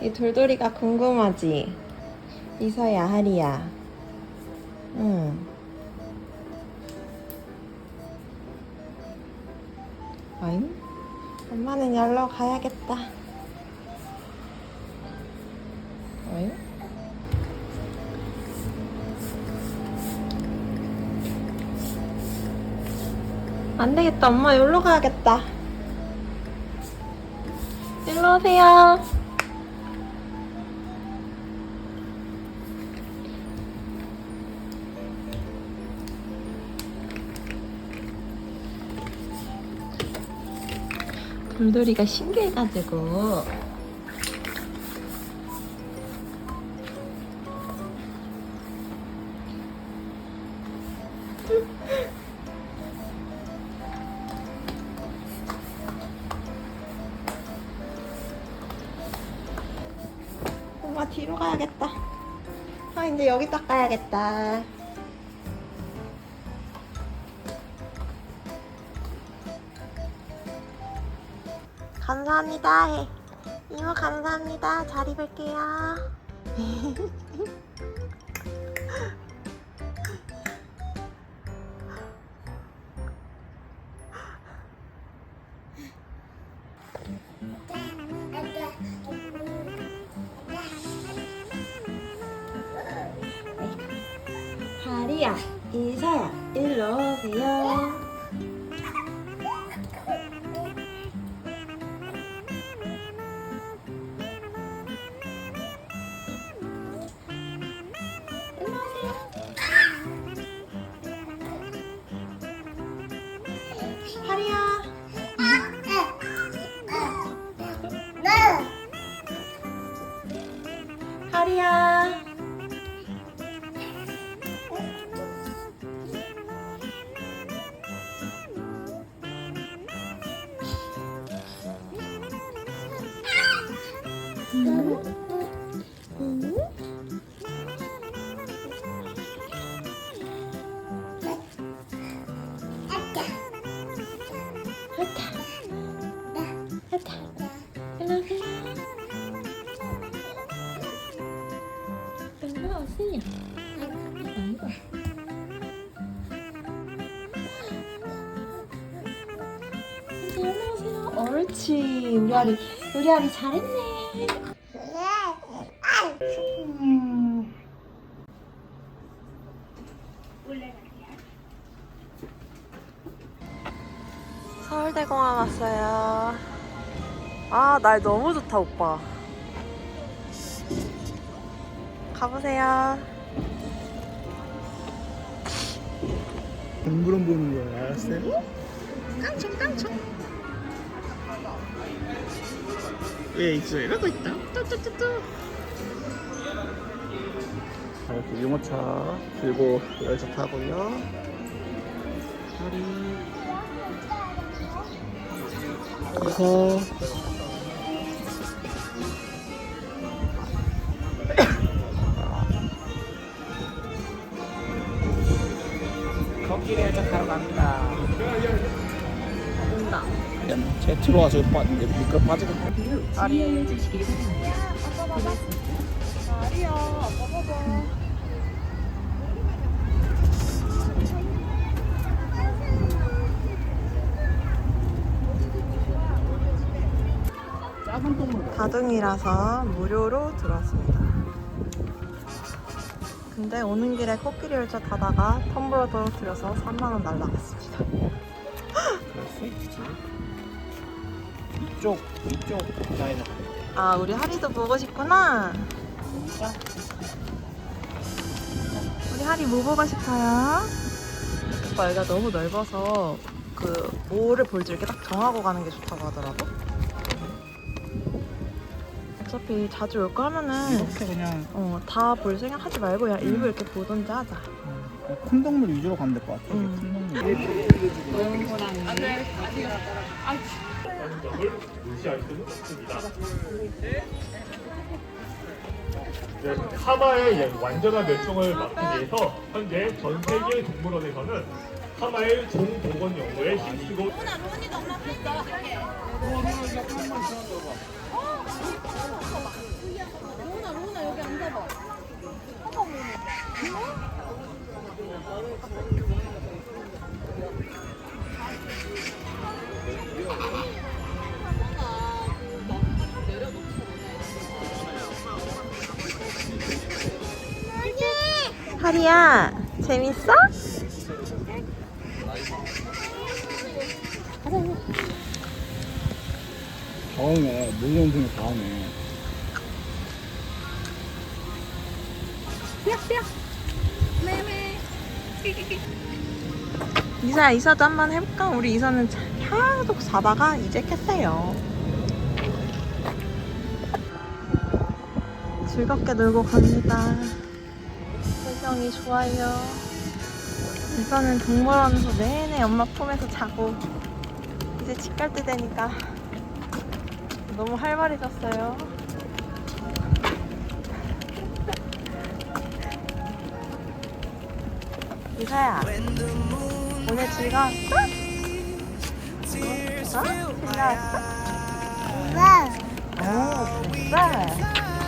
이 돌돌이가 궁금하지? 이서야, 하리야. 응. 아잉? 엄마는 열러 가야겠다. 아잉? 안 되겠다. 엄마 여기로 가야겠다. 일로 오세요. 돌돌이가 신기해가지고 엄마 뒤로 가야겠다. 아 이제 여기 닦아야겠다. 감사합니다 해. 이모 감사합니다. 잘 입을게요. 하리야, 이사야, 일로 오세요. 하리야. 옳지. 우리 아리, 우리 아리 잘했네. 음. 서울대공원 왔어요. 아, 날 너무 좋다, 오빠. 가보세요. 동물원 보는 거야, 알았어요? 깡총, 깡총. 예, 있어. 이러고 있다. 뚜뚜뚜뚜. 이렇게 유모차 들고 열차 타고요. 그래서 거기를 열차 타러 갑니다. 온다. 제 들어와서 빠, 미끄러 빠지겠다. 아리. 아리야, 아빠 봐봐. 작은 동물. 다둥이라서 무료로 들어왔습니다. 근데 오는 길에 코끼리 열차 타다가 텀블러도 들여서 3만원 날라갔습니다. 있지. 이쪽, 이쪽 라인에. 아, 우리 하리도 보고 싶구나. 진짜? 우리 하리 뭐 보고 싶어요? 오빠 여기가 너무 넓어서 그 뭐를 볼지 이렇게 딱 정하고 가는 게 좋다고 하더라고. 어차피 자주 올 거 하면은 이렇게 그냥 어, 다 볼 생각 하지 말고 그냥 일부 이렇게 보던지 하자. 음, 큰 동물 위주로 가면 될 것 같아. 음. 큰 동물. 네, 하마의 완전한 멸종을 막기 위해서 현재 전 세계 동물원에서는 하마의 종복원 연구에 힘쓰고 하리야, 재밌어? 다음에 물론 중에 다음에 이사야, 이사도 한번 해볼까? 우리 이사는 자- 계속 자다가 이제 깼어요. 즐겁게 놀고 갑니다. 표정이 좋아요. 이사는 동물원에서 내내 엄마 품에서 자고 이제 집 갈 때 되니까 너무 활발해졌어요. 이사야, 오늘 즐거웠어? 어? 즐거웠어? 오, 됐어.